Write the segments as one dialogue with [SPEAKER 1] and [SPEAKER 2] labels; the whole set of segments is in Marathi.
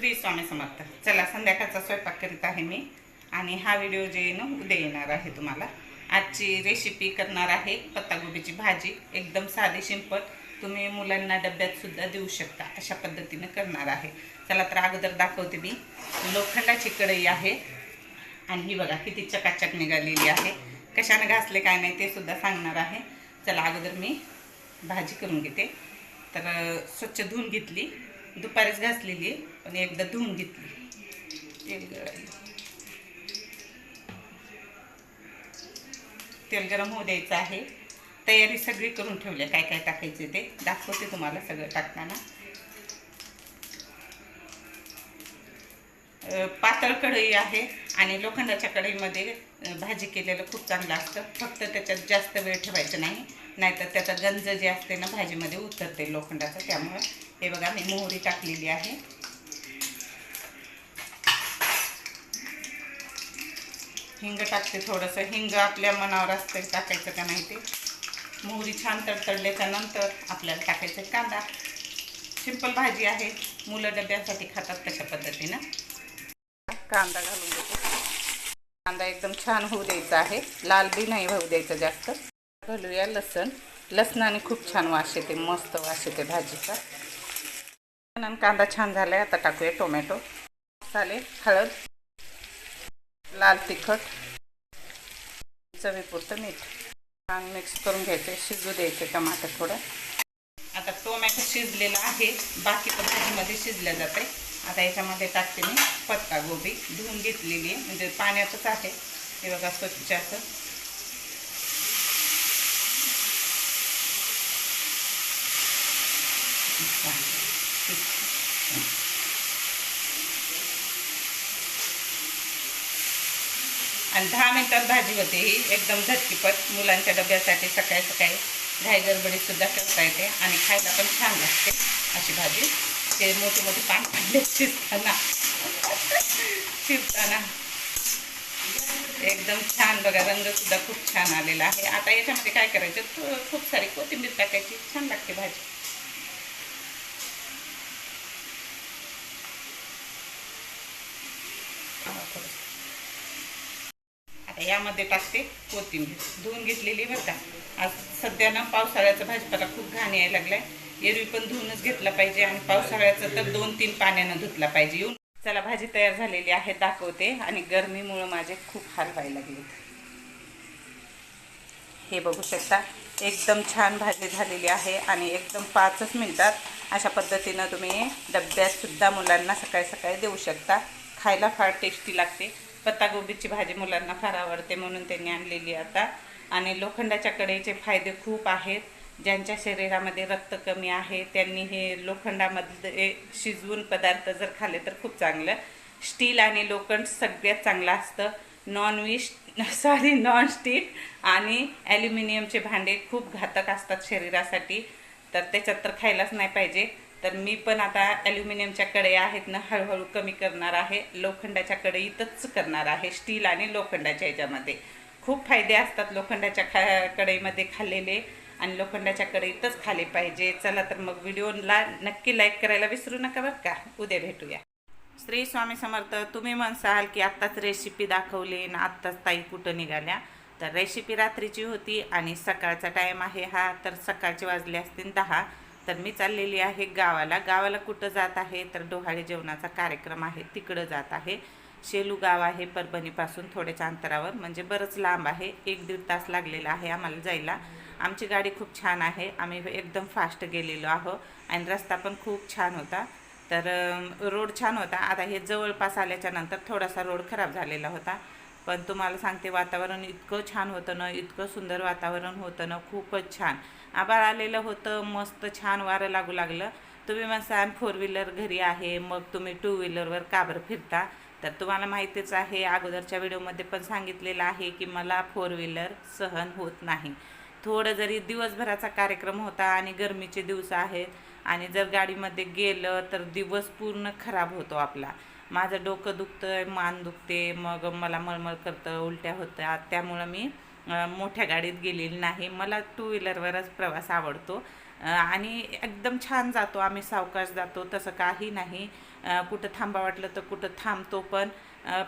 [SPEAKER 1] श्री स्वामी समर्थ. चला संध्याकाळचा स्वयंपाक करीत आहे मी. आणि हा व्हिडिओ जे आहे ना उद्या येणार आहे तुम्हाला. आजची रेसिपी करणार आहे पत्तागोबीची भाजी. एकदम साधी सिंपल तुम्ही मुलांना डब्यात सुद्धा देऊ शकता. अशा पद्धतीने करणार आहे. चला तर अगोदर दाखवते मी. लोखंडाची कढई आहे. आणि ही बघा किती चकाचक निघालेली आहे. कशाने घासले काय नाही ते सुद्धा सांगणार आहे. चला अगोदर मी भाजी करून घेते. तर स्वच्छ धुवून घेतली. दुपारीच घासलेली पण एकदा धुवून घेतली. तेल गळालं तेल गरम होऊ द्यायचं आहे. तयारी सगळी करून ठेवली काय काय टाकायचे ते? दाखवते तुम्हाला सगळं टाकताना. पातळ कढई आहे आणि लोखंडाच्या कढईमध्ये भाजी केलेलं खूप चांगलं असतं. फक्त त्याच्यात जास्त वेळ ठेवायचं नाही. नाहीतर त्याचा गंज जे असते ना भाजीमध्ये उतरते लोखंडाचं. त्यामुळं हे बघा मी मोहरी टाकलेली आहे. हिंग टाकते थोडंसं. हिंग आपल्या मनावर असतं टाकायचं का नाही ते. मोहरी छान तडतडल्याच्या नंतर आपल्याला टाकायचं कांदा. सिंपल भाजी आहे. मुलं डब्यासाठी खातात तशा पद्धतीनं. कांदा घालून देते कांदा एकदम छान होऊ द्यायचा आहे. लाल बी नाही होऊ द्यायचं जास्त. घालूया लसण. लसणाने खूप छान वास येते. मस्त वास येते भाजीचा. आणि कांदा छान झाला आहे आता टाकूया टोमॅटो मसाले हळद लाल तिखट चवीपुरतं मीठ. छान मिक्स करून घ्यायचे शिजू द्यायचे टमाटर थोडं. आता टोमॅटो शिजलेला आहे बाकी पण शिजल्या शिजलं जाते आता याच्यामध्ये टाकते मी पत्ता गोबी धुवून घेतलेली आहे म्हणजे पाण्यातच आहे. हे बघा स्वच्छ असं. आणि दहा मिनटात भाजी होते ही एकदम झटकीपट मुलांच्या डब्यासाठी सकाळी सकाळी घाई गडबडीत करता येते आणि खायला पण छान लागते अशी भाजी. ते मोठे मोठे पान पडले शिजताना शिजताना एकदम छान बघा रंगसुद्धा खूप छान आलेला आहे. आता याच्यामध्ये काय करायचं? खूप सारी कोथिंबीर टाकायची. छान लागते भाजी. आता यामध्ये टाकते कोथिंबीर. धुवून घेतलेली बरं का. आज सध्या ना पावसाळ्याचा भाजीपाला खूप घाण यायला लागलाय. एरवी पण धुवूनच घेतला पाहिजे आणि पावसाळ्याचं तर दोन तीन पाण्यानं धुतला पाहिजे. येऊन चला भाजी तयार झालेली आहे दाखवते. आणि गरमीमुळं माझे खूप हाल व्हायला लागले हे बघू शकता एकदम छान भाजी झालेली आहे आणि एकदम पाचच मिनटात अशा पद्धतीनं तुम्ही डब्यात सुद्धा मुलांना सकाळी सकाळी देऊ शकता. खायला फार टेस्टी लागते. पत्तागोबीची भाजी मुलांना फार आवडते म्हणून त्यांनी आणलेली आता. आणि लोखंडाच्या कढईचे फायदे खूप आहेत. ज्यांच्या शरीरामध्ये रक्त कमी आहे त्यांनी हे लोखंडामध्ये शिजवून पदार्थ जर खाल्ले तर खूप चांगलं. स्टील आणि लोखंड सगळ्यात चांगलं असतं. नॉनव्हेज सॉरी नॉन स्टील आणि ॲल्युमिनियमचे भांडे खूप घातक असतात शरीरासाठी. तर त्याच्यात तर खायलाच नाही पाहिजे. तर मी पण आता ॲल्युमिनियमच्या कढया आहेत ना हळूहळू कमी करणार आहे. लोखंडाच्या कढईतच करणार आहे स्टील आणि लोखंडाच्या ह्याच्यामध्ये खूप फायदे असतात लोखंडाच्या खा कढईमध्ये खाल्लेले आणि लोखंडाच्या कढईतच खाले पाहिजे. चला तर मग व्हिडिओला नक्की लाईक करायला विसरू नका बरं का. उद्या भेटूया. श्री स्वामी समर्थ तुम्ही म्हणसाल की आत्ताच रेसिपी दाखवली ना आत्ताच ताई कुठं निघाल्या. तर रेसिपी रात्रीची होती आणि सकाळचा टाईम आहे हा. तर सकाळचे वाजले असतील दहा. तर मी चाललेली आहे गावाला. गावाला कुठं जात आहे? तर डोहाळे जेवणाचा कार्यक्रम आहे. तिकडं जात आहे. शेलू गाव आहे परभणीपासून थोड्याच्या अंतरावर. म्हणजे बरंच लांब आहे. एक दीड तास लागलेला आहे आम्हाला जायला. आमची गाडी खूप छान आहे. आम्ही एकदम फास्ट गेलेलो आहो. आणि रस्ता पण खूप छान होता. तर रोड छान होता. आता हे जवळपास आल्याच्यानंतर थोडासा रोड खराब झालेला होता. पण तुम्हाला सांगते वातावरण इतकं छान होतं ना इतकं सुंदर वातावरण होतं ना खूपच छान. आभाळ आलेलं होतं मस्त छान वारं लागू लागलं. तुम्ही म्हणसाल फोर व्हीलर घरी आहे मग तुम्ही टू व्हीलरवर का बरं फिरता? तर तुम्हाला माहितीच आहे अगोदरच्या व्हिडिओमध्ये पण सांगितलेलं आहे की मला फोर व्हीलर सहन होत नाही. थोडं जरी दिवसभराचा कार्यक्रम होता आणि गरमीचे दिवस आहेत आणि जर गाडीमध्ये गेलं तर दिवस पूर्ण खराब होतो आपला. माझं डोकं दुखतं मान दुखते मग मला मळमळ करतं उलट्या होतात. त्यामुळं मी मोठ्या गाडीत गेलेली नाही. मला टू व्हीलरवरच प्रवास आवडतो. आणि एकदम छान जातो आम्ही सावकाश जातो. तसं काही नाही. कुठं थांबा वाटलं तर कुठं थांबतो पण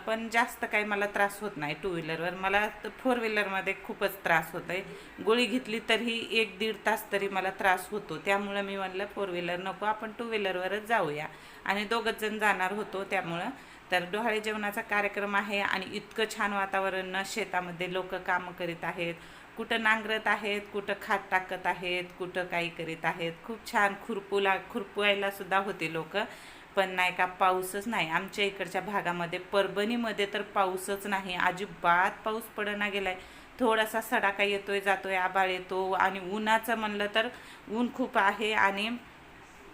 [SPEAKER 1] पण जास्त काही मला त्रास होत नाही टू व्हीलरवर मला फोर व्हीलरमध्ये खूपच त्रास होत आहे गोळी घेतली तरी एक दीड तास तरी मला त्रास होतो. त्यामुळं मी म्हणलं फोर व्हीलर नको. आपण टू व्हीलरवरच जाऊया. आणि दोघंच जण जाणार होतो त्यामुळं. तर डोहाळे जेवणाचा कार्यक्रम आहे आणि इतकं छान वातावरण शेतामध्ये लोक कामं करीत आहेत. कुठं नांगरत आहेत कुठं खात टाकत आहेत कुठं काही करीत आहेत. खूप छान खुरपूला खुरपवायला सुद्धा होते लोक. पण नाही का पाऊसच नाही. आमच्या इकडच्या भागामध्ये परभणीमध्ये तर पाऊसच नाही. अजिबात पाऊस पडना गेलाय. थोडासा सडाका येतोय जातोय आबाळ येतो आणि उन्हाचं म्हणलं तर ऊन खूप आहे आणि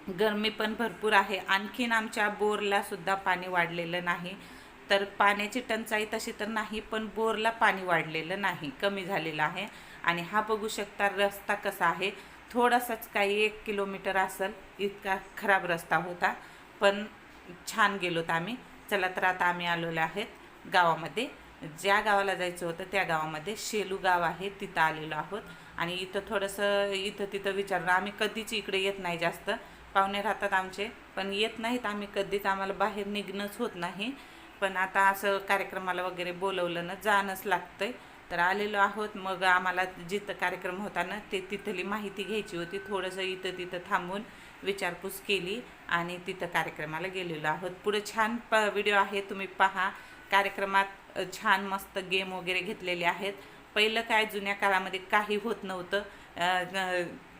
[SPEAKER 1] गरमी पण भरपूर आहे. आणखीन आमच्या बोरलासुद्धा पाणी वाढलेलं नाही. तर पाण्याची टंचाई तशी तर नाही पण बोरला पाणी वाढलेलं नाही. कमी झालेलं आहे. आणि हा बघू शकता रस्ता कसा आहे. थोडासाच काही एक किलोमीटर असेल इतका खराब रस्ता होता. पण छान गेलोत आम्ही. चला तर आता आम्ही आलेलो आहेत गावामध्ये. ज्या गावाला जायचं होतं त्या गावामध्ये. शेलू गाव आहे तिथं आलेलो आहोत. आणि इथं थोडंसं इथं तिथं विचारलं आम्ही कधीच इकडे येत नाही जास्त. पाहुणे राहतात आमचे पण येत नाहीत आम्ही कधीच आम्हाला बाहेर निघणंच होत नाही. पण आता असं कार्यक्रमाला वगैरे बोलवलं ना जाणंच लागतंय. तर आलेलो आहोत मग आम्हाला जिथं कार्यक्रम होता ना ते तिथली माहिती घ्यायची होती. थोडंसं इथं तिथं थांबून विचारपूस केली आणि तिथं कार्यक्रमाला गेलेलो आहोत. पुढे छान प व्हिडिओ आहे तुम्ही पहा. कार्यक्रमात छान मस्त गेम वगैरे घेतलेले आहेत. पहिलं काय जुन्या काळामध्ये काही होत नव्हतं.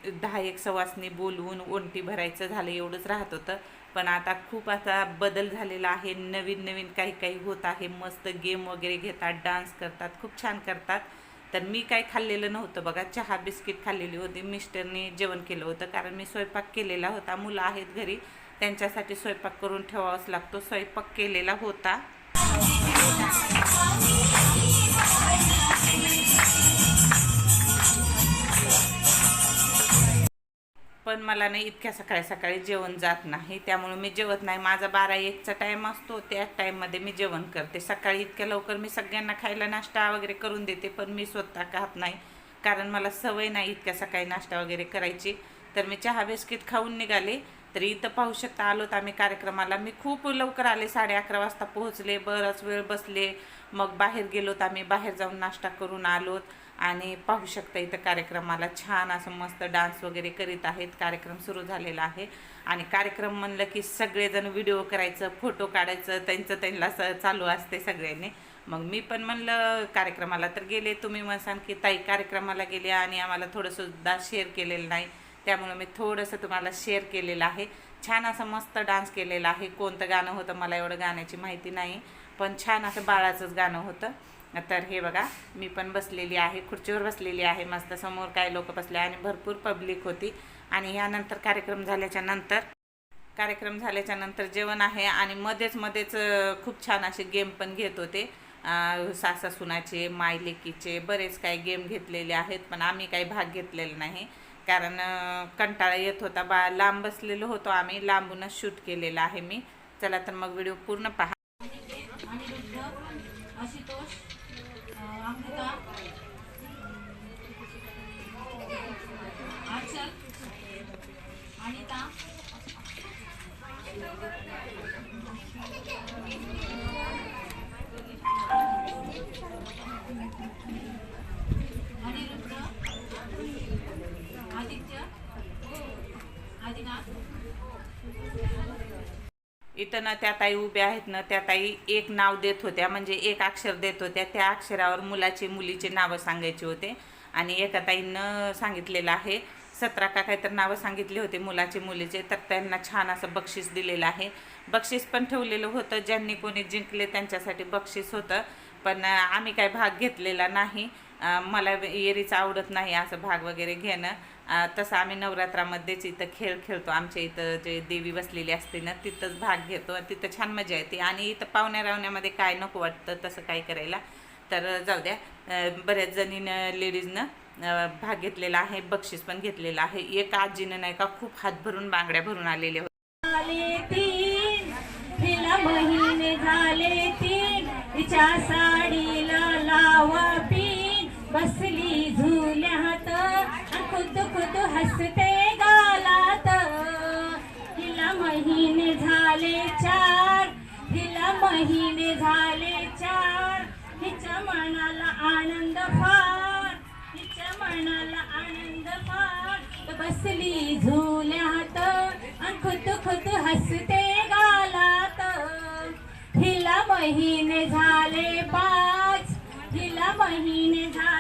[SPEAKER 1] दहा एक सवासनी बोलवून ओंटी भरायचं झालं एवढंच राहत होतं. पण आता खूप आता बदल झालेला आहे. नवीन नवीन काही काही होत आहे. मस्त गेम वगैरे घेतात डान्स करतात खूप छान करतात. तर मी काय खाल्लेलं नव्हतं बघा. चहा बिस्किट खाल्लेली होती. मिस्टरने जेवण केलं होतं. कारण मी स्वयंपाक केलेला होता. मुलं आहेत घरी. त्यांच्यासाठी स्वयंपाक करून ठेवावाच लागतो. स्वयंपाक केलेला होता. पण मला नाही इतक्या सकाळी सकाळी जेवण जात नाही. त्यामुळे मी जेवत नाही. माझा बारा एकचा टाईम असतो. त्या टाईममध्ये मी जेवण करते. सकाळी इतक्या लवकर मी सगळ्यांना खायला नाश्ता वगैरे करून देते पण मी स्वतः खात नाही. कारण मला सवय नाही इतक्या सकाळी नाश्ता वगैरे करायची. तर मी चहा बिस्किट खाऊन निघाले. तर इथं पाहू शकता आलोत आम्ही कार्यक्रमाला. मी खूप लवकर आले. साडे अकरा वाजता पोहोचले. बराच वेळ बसले. मग बाहेर गेलोत आम्ही. बाहेर जाऊन नाश्ता करून आलोत. आणि पाहू शकता इथं कार्यक्रमाला छान असं मस्त डान्स वगैरे करीत आहेत. कार्यक्रम सुरू झालेला आहे. आणि कार्यक्रम म्हणलं की सगळेजण व्हिडिओ करायचं फोटो काढायचं त्यांचं त्यांना स चालू असते सगळ्यांनी. मग मी पण म्हणलं कार्यक्रमाला तर गेले तुम्ही म्हणसान की ताई कार्यक्रमाला गेले आणि आम्हाला थोडंसुद्धा शेअर केलेलं नाही. त्यामुळे मी थोडंसं तुम्हाला शेअर केलेलं आहे. छान असं मस्त डान्स केलेला आहे. कोणतं गाणं होतं मला एवढं गाण्याची माहिती नाही पण छान असं बाळाचंच गाणं होतं. तर हे बघा मी पण बसलेली आहे खुर्चीवर बसलेली आहे मस्त समोर काही लोक बसले आणि भरपूर पब्लिक होती. आणि यानंतर कार्यक्रम झाल्याच्यानंतर कार्यक्रम झाल्याच्यानंतर जेवण आहे आणि मध्येच मध्येच खूप छान असे गेम पण घेत होते. अ, सासा सुनाचे बरेच काही गेम घेतलेले आहेत पण आम्ही काही भाग घेतलेला नाही. कारण कंटाळा येत होता. बा लांब बसलेलो होतो आम्ही लांबूनच शूट केलेलं आहे मी. चला तर मग व्हिडिओ पूर्ण पहा.
[SPEAKER 2] 아디나
[SPEAKER 1] इथं ना त्या ताई उभ्या आहेत ना त्या ताई एक नाव देत होत्या म्हणजे एक अक्षर देत होत्या. त्या अक्षरावर मुलाचे मुलीचे नावं सांगायचे होते. आणि एका ताईनं सांगितलेलं आहे सतरा का काहीतरी नावं सांगितली होती मुलाचे मुलीचे तर त्यांना छान असं बक्षीस दिलेलं आहे. बक्षीस पण ठेवलेलं होतं ज्यांनी कोणी जिंकले त्यांच्यासाठी बक्षीस होतं. पण आम्ही काय भाग घेतलेला नाही. मला एरीचं आवडत नाही असं भाग वगैरे घेणं. तसं आम्ही नवरात्रामध्येच इथं खेळ खेळतो. आमच्या इथं जे देवी बसलेली असते ना तिथंच भाग घेतो आणि तिथं छान मजा येते. आणि इथं पाहुण्या रावण्यामध्ये काय नको वाटतं तसं काय करायला तर जाऊ द्या. बऱ्याच जणीनं लेडीजनं भाग घेतलेला आहे बक्षीस पण घेतलेलं आहे. एक आजीनं नाही का खूप हात भरून बांगड्या भरून आलेले होते
[SPEAKER 2] बसली झुल्यात. खुद खुद हसते गालात. हिला महिने झाले चार. हिला महिने झाले चार. हिच्या मनाला आनंद फार. हिच्या मनाला आनंद फार. बसली झुल्यात. खुद खुद हसते गालात. हिला महिने झाले पाच. हिला महिने झाले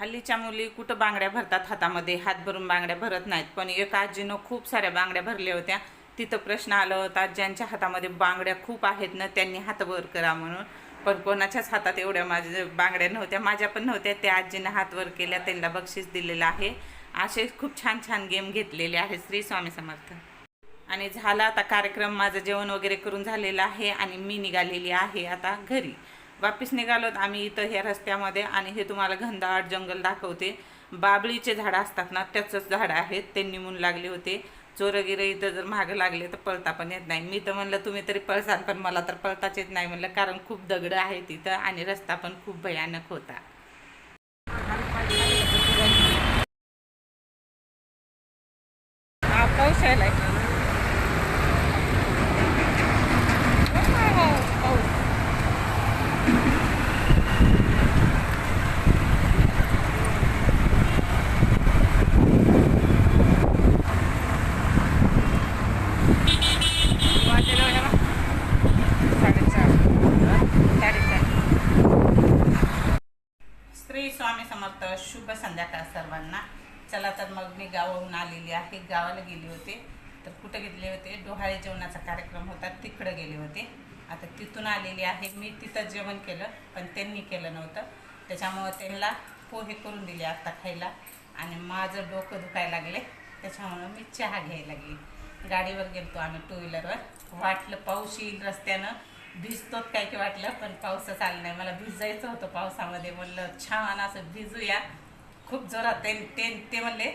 [SPEAKER 1] हल्लीच्या मुली कुठं बांगड्या भरतात हातामध्ये? हात भरून बांगड्या भरत नाहीत. पण एका आजीनं खूप साऱ्या बांगड्या भरल्या होत्या. तिथं प्रश्न आला होता ज्यांच्या हातामध्ये बांगड्या खूप आहेत ना त्यांनी हात वर करा म्हणून. पण कोणाच्याच हातात एवढ्या माझ्या बांगड्या नव्हत्या माझ्या पण नव्हत्या. त्या आजीनं हात वर केल्या त्यांना बक्षीस दिलेलं आहे. असे खूप छान छान गेम घेतलेले आहेत श्री स्वामी समर्थ. आणि झाला आता कार्यक्रम माझं जेवण वगैरे करून झालेलं आहे आणि मी निघालेली आहे आता घरी. वापिस निघालोत आम्ही इथं ह्या रस्त्यामध्ये आणि हे तुम्हाला घनदाट जंगल दाखवते. बाबळीचे झाडं असतात ना त्याचंच झाडं आहेत ते निमून लागले होते. चोरगिरे इथं जर मागं लागले तर पळता पण येत नाही. मी तर म्हणलं तुम्ही तरी पळसाल पण मला तर पळताच येत नाही म्हणलं कारण खूप दगडं आहेत तिथं आणि रस्ता पण खूप भयानक होता हा पाऊस यायलाय पाऊस वाजलेलं आहे ना? साडेचार साडेचार श्री तर शुभ संध्याकाळ सर्वांना. चला तर मग मी गावाहून आलेली आहे. गावाला गेले होते. तर कुठं गेले होते? डोहाळे जेवणाचा कार्यक्रम होता. तिकडं गेले होते. आता तिथून आलेली आहे. मी तिथं जेवण केलं पण त्यांनी केलं नव्हतं. त्याच्यामुळं त्यांना पोहे करून दिले आता खायला. आणि माझं डोकं दुखायला लागले. त्याच्यामुळं मी चहा घ्यायला गेली. गाडीवर गेलतो आम्ही टू व्हीलरवर. वाटलं पाऊस येईल रस्त्यानं. भिजतोत काय की वाटलं पण पाऊसच आला नाही. मला भिजायचं होतं पावसामध्ये. म्हणलं छान असं भिजूया. खूप जोरात ते ते ते म्हणले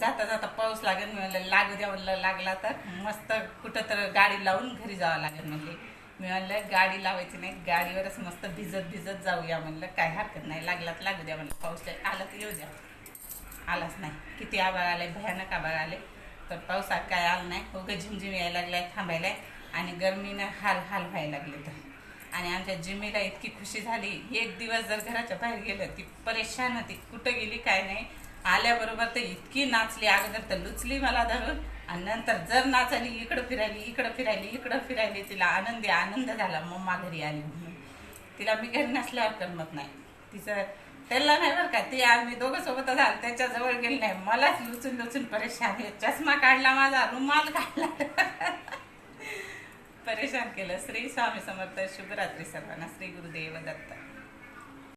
[SPEAKER 1] जाता जाता पाऊस लागेल. म्हणलं लागू द्या. म्हणलं लागला तर मस्त कुठं तर गाडी लावून घरी जावं लागेल. म्हणले. मी म्हणलं गाडी लावायची नाही गाडीवरच मस्त भिजत भिजत जाऊया. म्हणलं काय हरकत नाही लागला तर लागू द्या. म्हणलं पाऊस आला तर येऊ द्या. आलाच नाही. किती आभाळ आले भयानक आभाळ आले तर पावसात काय आला नाही. उगं झिमझिम यायला लागलाय थांबायला आहे आणि गरमीनं हाल हाल व्हायला लागले तर. आणि आमच्या जिमीला इतकी खुशी झाली. एक दिवस जर घराच्या बाहेर गेलं ती परेशान होती. कुठं गेली काय नाही. आल्याबरोबर तर इतकी नाचली. अगोदर तर लुचली मला धरून. आणि नंतर जर नाचली इकडं फिरायली इकडं फिरायली इकडं फिरायली तिला आनंदी आनंद झाला. मम्मा घरी आली म्हणून. तिला मी घरी नसल्यावर करमत नाही. तिचं त्याला नाही बरं का ते आम्ही दोघं सोबत झालं त्याच्याजवळ गेली नाही. मलाच लुचून लुचून परेशान आहे. चष्मा काढला माझा रुमाल काढला. परेशान केलं. श्री स्वामी समर्थ शुभरात्री सर्वांना. श्री गुरुदेव दत्त.